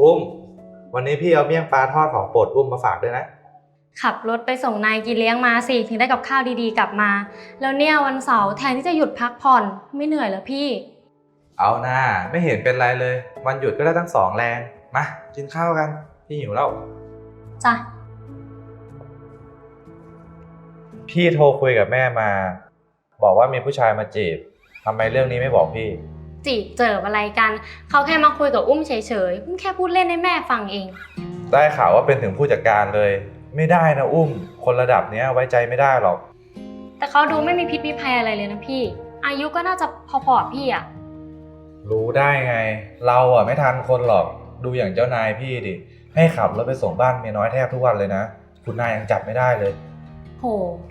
อุ้ม วันนี้พี่เอาเมี่ยงปลาทอดของโปรดอุ้มมาฝากด้วยนะ ขับรถไปส่งนายกินเลี้ยงมาสิถึงได้กับข้าวดีๆกลับมา แล้วเนี่ยวันเสาร์แทนที่จะหยุดพักผ่อนไม่เหนื่อยเหรอพี่ เอาหน้าไม่เห็นเป็นไรเลย วันหยุดก็ได้ตั้งสองแรง มา กินข้าวกัน พี่หิวแล้ว จ้ะพี่โทรคุยกับแม่มา บอกว่ามีผู้ชายมาจีบทำไมเรื่องนี้ไม่บอกพี่ จีบเจออะไรกัน เขาแค่มาคุยกับอุ้มเฉยๆ อุ้มแค่พูดเล่นให้แม่ฟังเอง ได้ข่าวว่าเป็นถึงผู้จัดการเลย ไม่ได้นะอุ้ม คนระดับเนี้ยไว้ใจไม่ได้หรอก แต่เขาดูไม่มีพิษมีภัยอะไรเลยนะพี่ อายุก็น่าจะพอๆกับพี่อะรู้ได้ไง เราอะไม่ทันคนหรอกดูอย่างเจ้านายพี่ดิ ให้ขับรถไปส่งบ้านเมียน้อยแทบทุกวันเลยนะ คุณนายยังจับไม่ได้เลย โห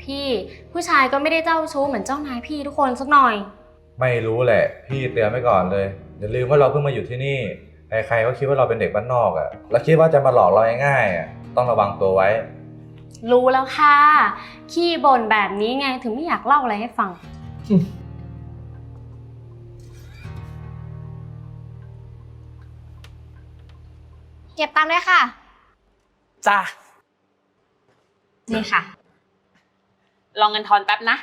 พี่ ผู้ชายก็ไม่ได้เจ้าชู้เหมือนเจ้านายพี่ทุกคนสักหน่อย ไม่รู้แหละ พี่เตือนไว้ก่อนเลยอย่าลืมว่าเราเพิ่งมาอยู่ที่นี่ใครๆก็คิดว่าเราเป็นเด็กบ้านนอกอะ่ะแล้วคิดว่าจะมาหลอกเราง่ายๆอะต้องระวังตัวไว้ รู้แล้วค่ะ ขี้บ่นแบบนี้ไงถึงไม่อยากเล่าอะไรให้ฟัง เก็บตังค์ด้วยค่ะ จ้านี่ค่ะ ลองเงินทอนแป๊บนะ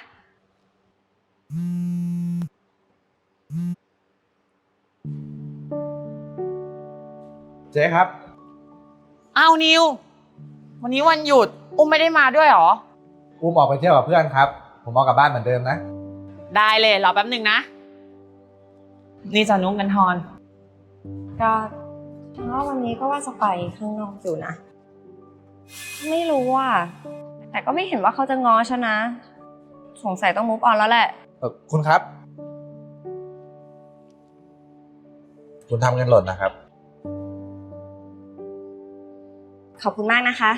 เจ๊ครับอ้าวนิว วันนี้วันหยุด อุ้มไม่ได้มาด้วยเหรออุ้มออกไปเที่ยวกับเพื่อนครับ ผมเอากลับบ้านเหมือนเดิมนะ ได้เลยรอแป๊บหนึ่งนะ นี่จะนุ้งเงินทอน ก็ฉันว่าวันนี้ก็ว่าจะไปข้างนอกอยู่นะ ไม่รู้อะแต่ก็ไม่เห็นว่าเขาจะง้อฉันนะ สงสัยต้องมูฟออนแล้วแหละ เออคุณครับ คุณทำเงินหล่นนะครับ ขอบคุณมากนะคะ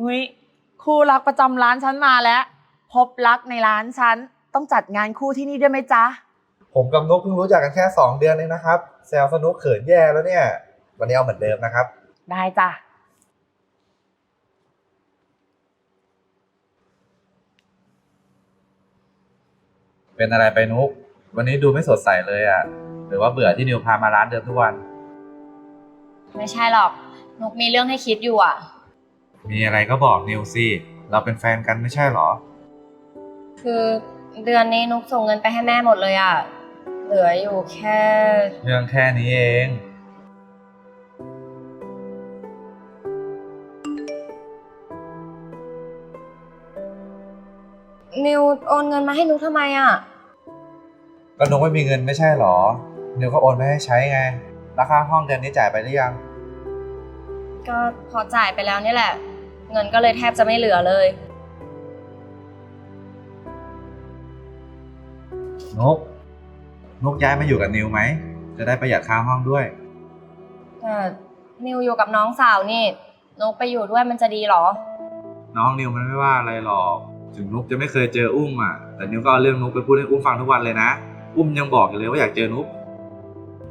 อุ้ยคู่รักประจำร้านฉันมาแล้ว พบรักในร้านฉัน ต้องจัดงานคู่ที่นี่ด้วยไหมจ๊ะ ผมกับนุกเพิ่งรู้จักกันแค่ 2 เดือนเองนะครับ แซวสนุกเขินแย่แล้วเนี่ย วันนี้เอาเหมือนเดิมนะครับ ได้จ้ะ เป็นอะไรไปนุก วันนี้ดูไม่สดใสเลยอะ่ะ หรือว่าเบื่อที่นิวพามาร้านเดิมทุกวัน ไม่ใช่หรอก นุกมีเรื่องให้คิดอยู่อะ มีอะไรก็บอกนิวสิ เราเป็นแฟนกันไม่ใช่หรอ คือเดือนนี้นุกส่งเงินไปให้แม่หมดเลยอะ เหลืออยู่แค่ เรื่องแค่นี้เอง นิวโอนเงินมาให้นุกทำไมอะ ก็นุกไม่มีเงินไม่ใช่หรอ นิวก็โอนไม่ให้ใช้ไง ราคาห้องเดือนนี้จ่ายไปหรือยัง ก็พอจ่ายไปแล้วนี่แหละ เงินก็เลยแทบจะไม่เหลือเลย นุก นุกย้ายมาอยู่กับนิวไหม จะได้ประหยัดค่าห้องด้วย แต่นิวอยู่กับน้องสาวนี่นุกไปอยู่ด้วยมันจะดีเหรอ น้องนิวมันไม่ว่าอะไรหรอก ถึงนุกจะไม่เคยเจออุ้มอะแต่นิวก็เอาเรื่องนุกไปพูดให้อุ้มฟังทุกวันเลยนะ อุ้มยังบอกอยู่เลยว่าอยากเจอนุก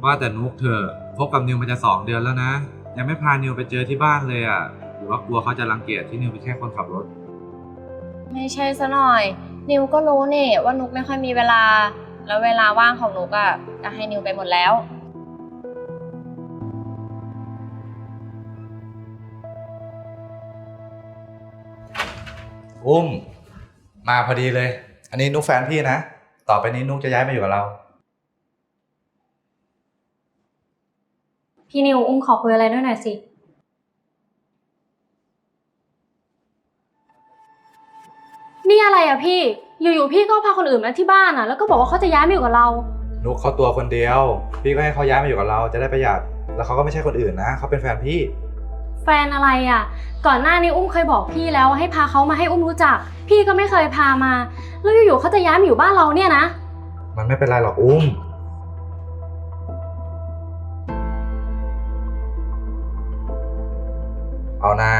ว่าแต่นุกเธอะพบกับนิวมันจะสองเดือนแล้วนะ ยังไม่พานิวไปเจอที่บ้านเลยอะหรือว่ากลัวเขาจะรังเกียจที่นิวเป็นแค่คนขับรถ ไม่ใช่ซะหน่อย นิวก็รู้นี่ว่านุกไม่ค่อยมีเวลา แล้วเวลาว่างของนุกอะก็ให้นิวไปหมดแล้ว อุ้ม มาพอดีเลย อันนี้นุกแฟนพี่นะ ต่อไปนี้นุกจะย้ายมาอยู่กับเรา พี่นิวอุ้มขอคุยอะไรด้วยหน่อยสิ นี่อะไรอะพี่ อยู่ๆพี่ก็พาคนอื่นมาที่บ้านอะแล้วก็บอกว่าเขาจะย้ายมาอยู่กับเรา นุกเขาตัวคนเดียว พี่ก็ให้เขาย้ายมาอยู่กับเราจะได้ประหยัด แล้วเขาก็ไม่ใช่คนอื่นนะเขาเป็นแฟนพี่ แฟนอะไรอะก่อนหน้านี้อุ้มเคยบอกพี่แล้วให้พาเขามาให้อุ้มรู้จัก พี่ก็ไม่เคยพามา แล้วอยู่ๆเขาจะย้ายมาอยู่บ้านเราเนี่ยนะ มันไม่เป็นไรหรอกอุ้ม เอานา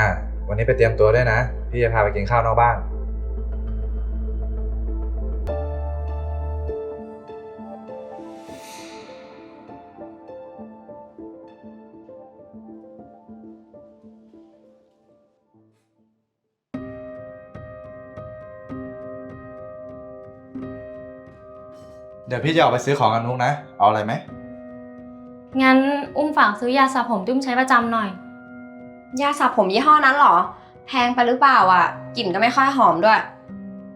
วันนี้ไปเตรียมตัวด้วยนะ พี่จะพาไปกินข้าวนอกบ้าน ดี๋ยวพี่จะออกไปซื้อของกับนุกนะ เอาอะไรไหม งั้นอุ้มฝากซื้อยาสระผมที่อุ้มใช้ประจำหน่อย ยาสระผมยี่ห้อนั้นเหรอ แพงไปหรือเปล่าอะกลิ่นก็ไม่ค่อยหอมด้วย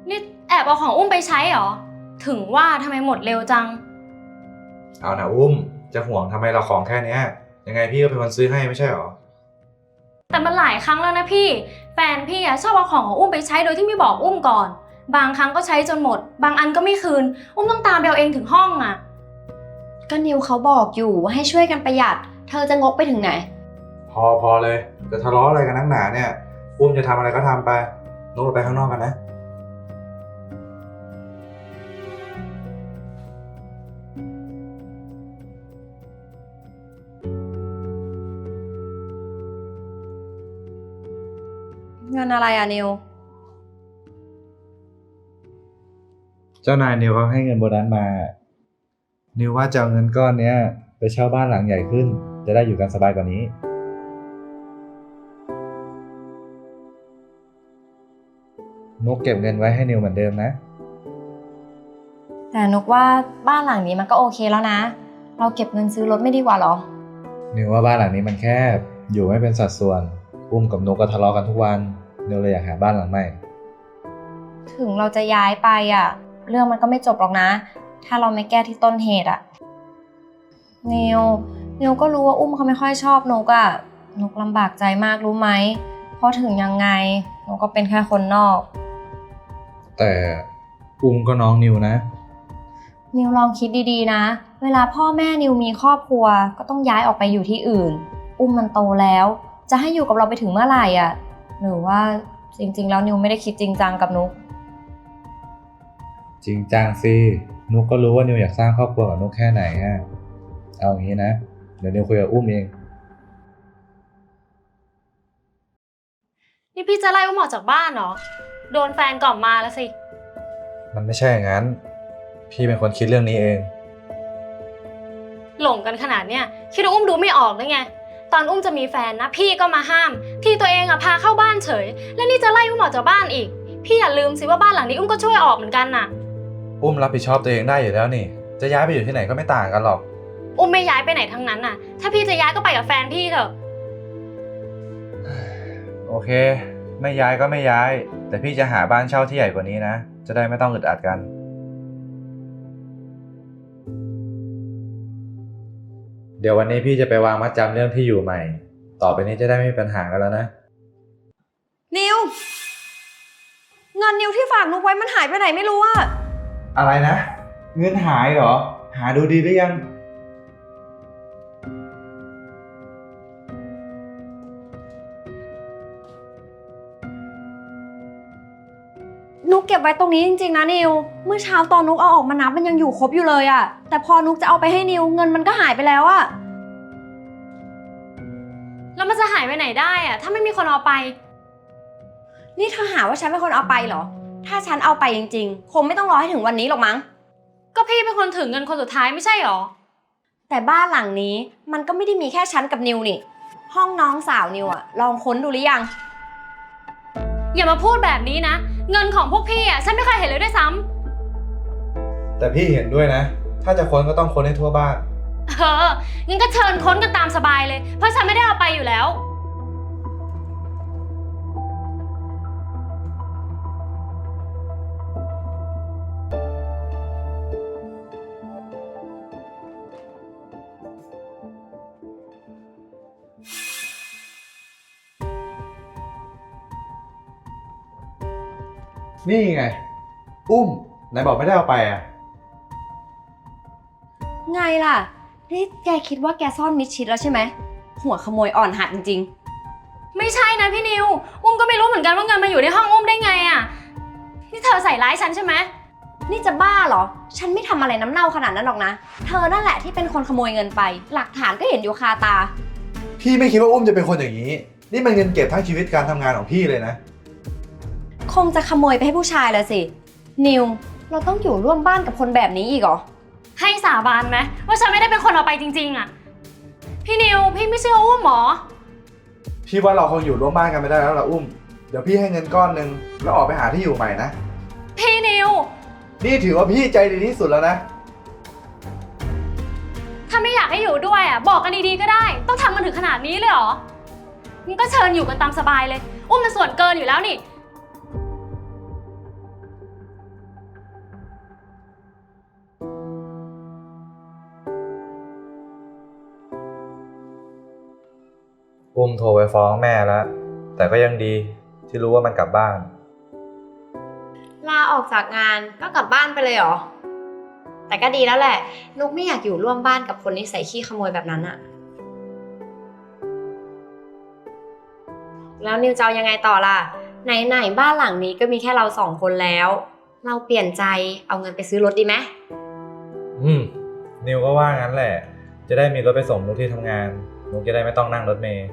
นี่แอบเอาของอุ้มไปใช้เหรอ ถึงว่าทำไมหมดเร็วจัง เอานะอุ้ม จะห่วงทำไมเราของแค่เนี้ย ยังไงพี่ก็เป็นคนซื้อให้ไม่ใช่หรอ แต่มันหลายครั้งแล้วนะพี่ แฟนพี่อะชอบเอาของของอุ้มไปใช้โดยที่ไม่บอกอุ้มก่อน บางครั้งก็ใช้จนหมด บางอันก็ไม่คืน อุ้มต้องตามไปเอาเองถึงห้องอะก็นิวเขาบอกอยู่ว่าให้ช่วยกันประหยัด เธอจะงกไปถึงไหน พอพอเลย จะทะเลาะอะไรกันนักหนาเนี่ย อุ้มจะทำอะไรก็ทำไปนุกเราไปข้างนอกกันนะเงินอะไรอะนิว จ้านายนิวเขาให้เงินโบนัสมา นิวว่าจะเอาเงินก้อนเนี้ยไปเช่าบ้านหลังใหญ่ขึ้น จะได้อยู่กันสบายกว่านี้ นุกเก็บเงินไว้ให้นิวเหมือนเดิมนะ แต่นุกว่าบ้านหลังนี้มันก็โอเคแล้วนะ เราเก็บเงินซื้อรถไม่ดีกว่าเหรอ นิวว่าบ้านหลังนี้มันแคบ อยู่ไม่เป็นสัดส่วน อุ้มกับนุกก็ทะเลาะกันทุกวัน นิวเลยอยากหาบ้านหลังใหม่ ถึงเราจะย้ายไปอะ เรื่องมันก็ไม่จบหรอกนะ ถ้าเราไม่แก้ที่ต้นเหตุอะนิวนิวก็รู้ว่าอุ้มเขาไม่ค่อยชอบนุกอะนุกลำบากใจมากรู้ไหม เพราะถึงยังไงนุกก็เป็นแค่คนนอก แต่อุ้มก็น้องนิวนะ นิวลองคิดดีๆนะ เวลาพ่อแม่นิวมีครอบครัวก็ต้องย้ายออกไปอยู่ที่อื่น อุ้มมันโตแล้ว จะให้อยู่กับเราไปถึงเมื่อไหร่อะ หรือว่าจริงๆ แล้วนิวไม่ได้คิดจริงจังกับนุก จริงจังสินุกก็รู้ว่านิวอยากสร้างครอบครัวกับนุกแค่ไหนฮะเอาอย่างนี้นะ เดี๋ยวนิวคุยกับอุ้มเอง นี่พี่จะไล่อุ้มออกจากบ้านเหรอ โดนแฟนกล่อมมาแล้วสิ มันไม่ใช่อย่างนั้น พี่เป็นคนคิดเรื่องนี้เอง หลงกันขนาดเนี้ยคิดว่าอุ้มดูไม่ออกได้ไง ตอนอุ้มจะมีแฟนนะ พี่ก็มาห้าม ที่ตัวเองอะพาเข้าบ้านเฉย และนี่จะไล่อุ้มออกจากบ้านอีก พี่อย่าลืมสิว่าบ้านหลังนี้อุ้มก็ช่วยออกเหมือนกันน่ะ อุ้มรับผิดชอบตัวเองได้อยู่แล้วนี่ จะย้ายไปอยู่ที่ไหนก็ไม่ต่างกันหรอก อุ้มไม่ย้ายไปไหนทั้งนั้นน่ะ ถ้าพี่จะย้ายก็ไปกับแฟนพี่เถอะ โอเค ไม่ย้ายก็ไม่ย้าย แต่พี่จะหาบ้านเช่าที่ใหญ่กว่านี้นะ จะได้ไม่ต้องอึดอัดกัน เดี๋ยววันนี้พี่จะไปวางมัดจำเรื่องที่อยู่ใหม่ ต่อไปนี้จะได้ไม่มีปัญหากันแล้วนะ นิว เงินนิวที่ฝากนุกไว้มันหายไปไหนไม่รู้อะ อะไรนะ เงินหายเหรอ หาดูดีหรือยัง นุกเก็บไว้ตรงนี้จริงๆนะนิว เมื่อเช้าตอนนุกเอาออกมานับมันยังอยู่ครบอยู่เลยอะแต่พอนุกจะเอาไปให้นิวเงินมันก็หายไปแล้วอะแล้วมันจะหายไปไหนได้อะถ้าไม่มีคนเอาไป นี่เธอหาว่าฉันเป็นคนเอาไปเหรอ ถ้าฉันเอาไปจริงๆ คงไม่ต้องรอให้ถึงวันนี้หรอกมั้ง ก็พี่เป็นคนถึงเงินคนสุดท้ายไม่ใช่หรอ แต่บ้านหลังนี้มันก็ไม่ได้มีแค่ฉันกับนิวนี่ ห้องน้องสาวนิวอะลองค้นดูหรือยัง อย่ามาพูดแบบนี้นะ เงินของพวกพี่อะฉันไม่เคยเห็นเลยด้วยซ้ำแต่พี่เห็นด้วยนะ ถ้าจะค้นก็ต้องค้นให้ทั่วบ้าน เอองั้นก็เชิญค้นกันตามสบายเลย เพราะฉันไม่ได้เอาไปอยู่แล้ว นี่ไง อุ้มไหนบอกไม่ได้เอาไปอะ ไงล่ะ นี่แกคิดว่าแกซ่อนมิดชิดแล้วใช่ไหม หัวขโมยอ่อนหัดจริงไม่ใช่นะพี่นิว อุ้มก็ไม่รู้เหมือนกันว่าเงินมาอยู่ในห้องอุ้มได้ไงอะนี่เธอใส่ร้ายฉันใช่ไหมๆนี่จะบ้าเหรอ ฉันไม่ทำอะไรน้ำเน่าขนาดนั้นหรอกนะ เธอนั่นแหละที่เป็นคนขโมยเงินไป หลักฐานก็เห็นอยู่คาตา พี่ไม่คิดว่าอุ้มจะเป็นคนอย่างนี้ นี่มันเงินเก็บทั้งชีวิตการทำงานของพี่เลยนะ คงจะขโมยไปให้ผู้ชายแล้วสิ นิว เราต้องอยู่ร่วมบ้านกับคนแบบนี้อีกเหรอ ให้สาบานไหมว่าฉันไม่ได้เป็นคนเอาไปจริง ๆอะพี่นิวพี่ไม่เชื่ออุ้มเหรอพี่ว่าเราคงอยู่ร่วมบ้านกันไม่ได้แล้วล่ะอุ้ม เดี๋ยวพี่ให้เงินก้อนหนึ่งแล้วออกไปหาที่อยู่ใหม่นะ พี่นิว นี่ถือว่าพี่ใจดีที่สุดแล้วนะไม่อยู่ด้วยอะบอกกันดีๆก็ได้ ต้องทำมันถึงขนาดนี้เลยเหรองั้นก็เชิญอยู่กันตามสบายเลย อุ้มมันส่วนเกินอยู่แล้วนี่ อุ้มโทรไปฟ้องแม่แล้ว แต่ก็ยังดีที่รู้ว่ามันกลับบ้าน ลาออกจากงานก็กลับบ้านไปเลยเหรอ แต่ก็ดีแล้วแหละ นุกไม่อยากอยู่ร่วมบ้านกับคนนิสัยขี้ขโมยแบบนั้นอะแล้วนิวจะเอายังไงต่อล่ะ ไหนๆบ้านหลังนี้ก็มีแค่เราสองคนแล้ว เราเปลี่ยนใจเอาเงินไปซื้อรถดีไหมอืม นิวก็ว่างั้นแหละ จะได้มีรถไปส่งนุกที่ทำงาน นุกจะได้ไม่ต้องนั่งรถเมล์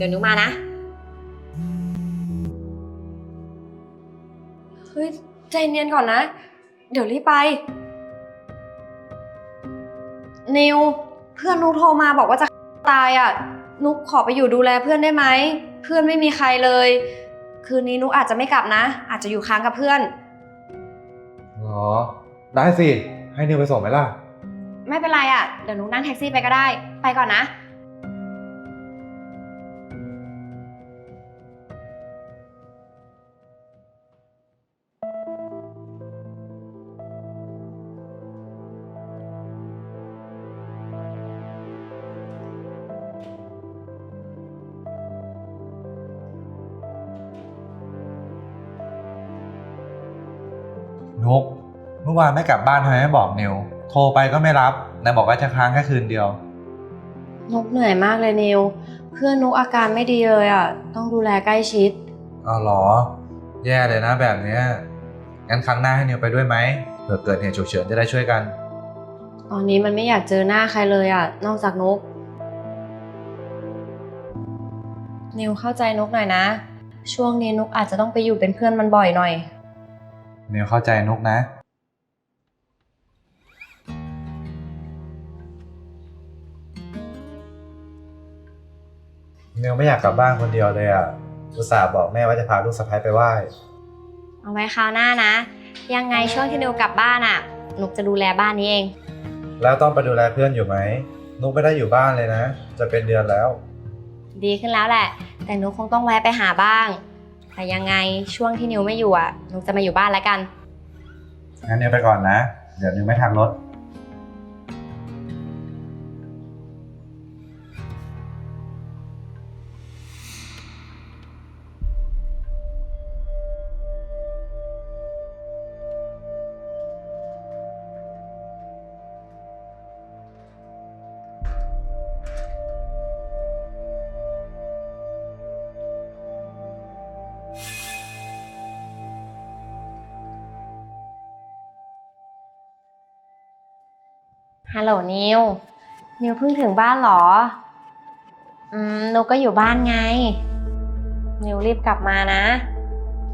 ดี๋ยวนุกมานะ เฮ้ย ใจเย็นก่อนนะ เดี๋ยวรีบไป นิว เพื่อนนุกโทรมาบอกว่าจะตายอะ นุกขอไปอยู่ดูแลเพื่อนได้ไหม เพื่อนไม่มีใครเลย คืนนี้นุกอาจจะไม่กลับนะ อาจจะอยู่ค้างกับเพื่อน หรอ ได้สิ ให้นิวไปส่งไหมล่ะ ไม่เป็นไรอะ เดี๋ยวนุกนั่งแท็กซี่ไปก็ได้ ไปก่อนนะ มื่อวานไม่กลับบ้านทำไมไม่บอกนิว โทรไปก็ไม่รับนายบอกว่าจะค้างแค่คืนเดียวนุกเหนื่อยมากเลยนิว เพื่อนนุกอาการไม่ดีเลยอะ ต้องดูแลใกล้ชิดเอาเหรอ แย่เลยนะแบบเนี้ยงั้นครั้งหน้าให้นิวไปด้วยไหมเผื่อเกิดเหตุฉุกเฉินจะได้ช่วยกัน ตอนนี้มันไม่อยากเจอหน้าใครเลยอะ นอกจากนุกนิวเข้าใจนุกหน่อยนะ ช่วงนี้นุกอาจจะต้องไปอยู่เป็นเพื่อนมันบ่อยหน่อย นิวเข้าใจนุกนะ นิวไม่อยากกลับบ้านคนเดียวเลยอะอุตส่าห์บอกแม่ว่าจะพาลูกสะใภ้ไปไหว้ เอาไว้คราวหน้านะ ยังไงช่วงที่นิวกลับบ้านอะนุกจะดูแลบ้านนี้เอง แล้วต้องไปดูแลเพื่อนอยู่ไหมนุกไม่ได้อยู่บ้านเลยนะ จะเป็นเดือนแล้ว ดีขึ้นแล้วแหละ แต่นุกคงต้องแวะไปหาบ้าง แต่ยังไงช่วงที่นิวไม่อยู่อะนุกจะมาอยู่บ้านแล้วกันงั้นนิวไปก่อนนะ เดี๋ยวนิวไม่ทันรถ ฮัลโหลนิว นิวเพิ่งถึงบ้านเหรอ อืมนุกก็อยู่บ้านไง นิวรีบกลับมานะ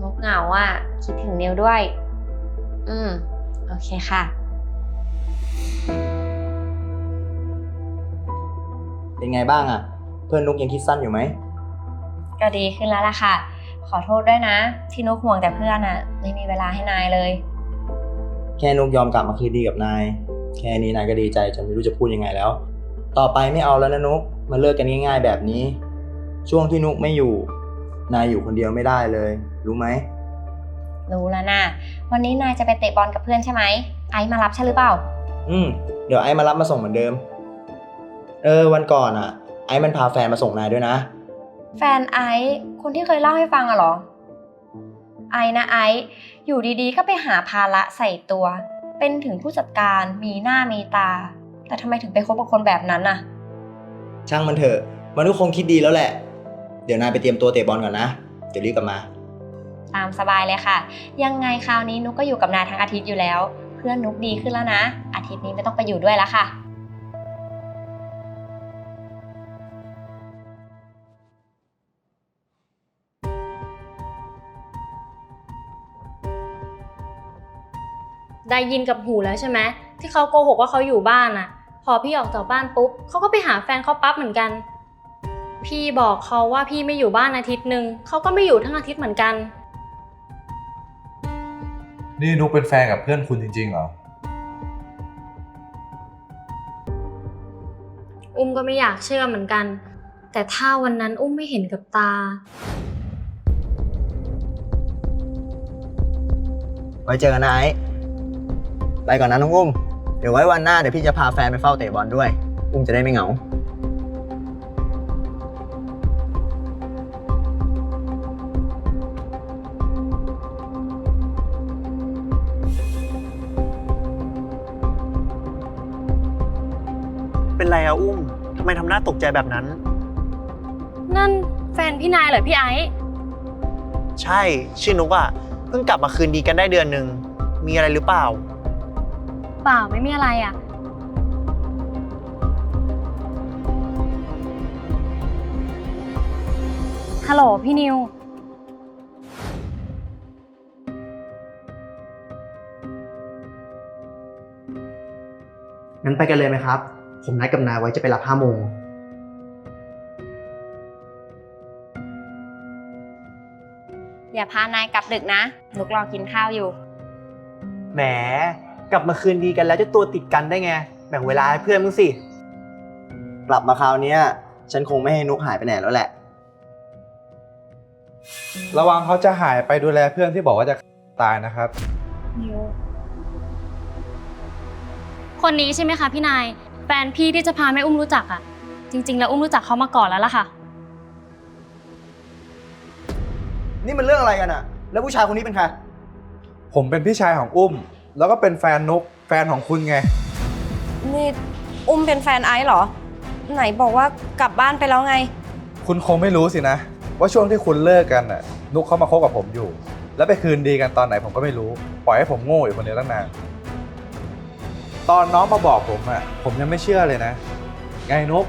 นุกเหงาอะ คิดถึงนิวด้วย อืม โอเคค่ะ เป็นไงบ้างอะเพื่อนนุกยังคิดสั้นอยู่ไหม ก็ดีขึ้นแล้วล่ะค่ะ ขอโทษด้วยนะ ที่นุกห่วงแต่เพื่อนอะ ไม่มีเวลาให้นายเลย แค่นุกยอมกลับมาคืนดีกับนาย แค่นี้นายก็ดีใจจนไม่รู้จะพูดยังไงแล้ว ต่อไปไม่เอาแล้วนะนุกมาเลิกกันง่าย ๆ แบบนี้ ช่วงที่นุกไม่อยู่ นายอยู่คนเดียวไม่ได้เลย รู้ไหมรู้แล้วนะวันนี้นายจะไปเตะบอลกับเพื่อนใช่ไหมไอซ์มารับใช่หรือเปล่า อืมเดี๋ยวไอ้มารับมาส่งเหมือนเดิม เออ วันก่อนอะไอ้มันพาแฟนมาส่งนายด้วยนะ แฟนไอซ์คนที่เคยเล่าให้ฟังอะเหรอ ไอซ์นะไอซ์อยู่ดีๆ ก็ไปหาภาระใส่ตัว เป็นถึงผู้จัดการมีหน้ามีตา แต่ทำไมถึงไปคบกับคนแบบนั้นน่ะ ช่างมันเถอะมันก็คงคิดดีแล้วแหละ เดี๋ยวนายไปเตรียมตัวเตะบอลก่อนนะ เดี๋ยวรีบกลับมา ตามสบายเลยค่ะ ยังไงคราวนี้นุกก็อยู่กับนายทั้งอาทิตย์อยู่แล้ว เพื่อนนุกดีขึ้นแล้วนะ อาทิตย์นี้ไม่ต้องไปอยู่ด้วยแล้วค่ะ ได้ยินกับหูแล้วใช่ไหมที่เขาโกหกว่าเขาอยู่บ้านอะพอพี่ออกจากบ้านปุ๊บเขาก็ไปหาแฟนเขาปั๊บเหมือนกัน พี่บอกเขาว่าพี่ไม่อยู่บ้านอาทิตย์หนึ่งเขาก็ไม่อยู่ทั้งอาทิตย์เหมือนกัน นี่นุกเป็นแฟนกับเพื่อนคุณจริงๆเหรอ อุ้มก็ไม่อยากเชื่อเหมือนกัน แต่ถ้าวันนั้นอุ้มไม่เห็นกับตา ไว้เจอกันนะไอ้ ไปก่อนนะน้องอุ้ม เดี๋ยวไว้วันหน้าเดี๋ยวพี่จะพาแฟนไปเฝ้าเตะบอลด้วย อุ้มจะได้ไม่เหงา เป็นไรอะอุ้มทำไมทำหน้าตกใจแบบนั้น นั่นแฟนพี่นายเหรอพี่ไอซ์ใช่ ชื่อนุกอะเพิ่งกลับมาคืนดีกันได้เดือนหนึ่งมีอะไรหรือเปล่า เปล่าไม่มีอะไรอะ ฮัลโหลพี่นิว งั้นไปกันเลยไหมครับ ผมนัดกับนายไว้จะไปรับห้าโมง อย่าพานายกลับดึกนะ นุกรอกินข้าวอยู่ แหม กลับมาคืนดีกันแล้วจะตัวติดกันได้ไง แบ่งเวลาให้เพื่อนมึงสิ กลับมาคราวเนี้ย ฉันคงไม่ให้นุกหายไปไหนแล้วแหละ ระวังเขาจะหายไปดูแลเพื่อนที่บอกว่าจะตายนะครับ นิวคนนี้ใช่ไหมคะพี่นาย แฟนพี่ที่จะพาแม่อุ้มรู้จักอะจริง ๆ แล้วอุ้มรู้จักเขามาก่อนแล้วล่ะค่ะ นี่มันเรื่องอะไรกันอะแล้วผู้ชายคนนี้เป็นใคร ผมเป็นพี่ชายของอุ้ม แล้วก็เป็นแฟนนุกแฟนของคุณไง นี่อุ้มเป็นแฟนไอซ์เหรอ ไหนบอกว่ากลับบ้านไปแล้วไง คุณคงไม่รู้สินะ ว่าช่วงที่คุณเลิกกันน่ะ นุกเขามาคบกับผมอยู่ แล้วไปคืนดีกันตอนไหนผมก็ไม่รู้ ปล่อยให้ผมโง่อยู่คนเดียวตั้งนาน ตอนน้องมาบอกผมอะ ผมยังไม่เชื่อเลยนะ ไงนุก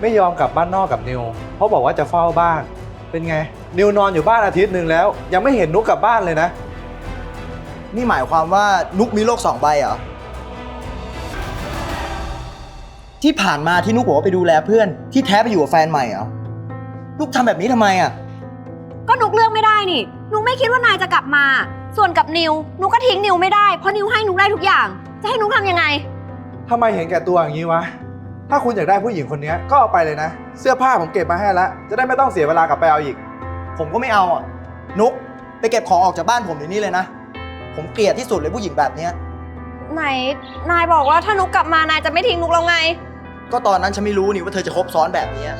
ไม่ยอมกลับบ้านนอกกับนิว เพราะบอกว่าจะเฝ้าบ้าน เป็นไง นิวนอนอยู่บ้านอาทิตย์หนึ่งแล้ว ยังไม่เห็นนุกกลับบ้านเลยนะ นี่หมายความว่านุกมีโลกสองใบเหรอ ที่ผ่านมาที่นุกบอกว่าไปดูแลเพื่อน ที่แท้ไปอยู่กับแฟนใหม่เหรอ นุกทำแบบนี้ทำไมอะก็นุกเลือกไม่ได้นี่ นุกไม่คิดว่านายจะกลับมา ส่วนกับนิว นุกก็ทิ้งนิวไม่ได้ เพราะนิวให้นุกได้ทุกอย่าง จะให้นุกทำยังไง ทำไมเห็นแก่ตัวอย่างนี้วะ ถ้าคุณอยากได้ผู้หญิงคนนี้ก็เอาไปเลยนะ เสื้อผ้าผมเก็บมาให้แล้ว จะได้ไม่ต้องเสียเวลากลับไปเอาอีก ผมก็ไม่เอาอะ นุกไปเก็บของออกจากบ้านผมเดี๋ยวนี้เลยนะ ผมเกลียดที่สุดเลยผู้หญิงแบบเนี้ย ไหน นายบอกว่าถ้านุกกลับมานายจะไม่ทิ้งนุกแล้วไง ก็ตอนนั้นฉันไม่รู้นี่ว่าเธอจะคบซ้อนแบบเนี้ย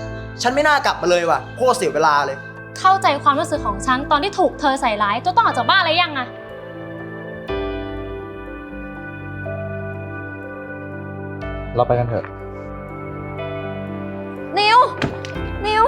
ฉันไม่น่ากลับมาเลยว่ะโคตรเสียเวลาเลย เข้าใจความรู้สึกของฉันตอนที่ถูกเธอใส่ร้ายจนต้องออกจากบ้านอะไรยังอะเราไปกันเถอะ นิว นิว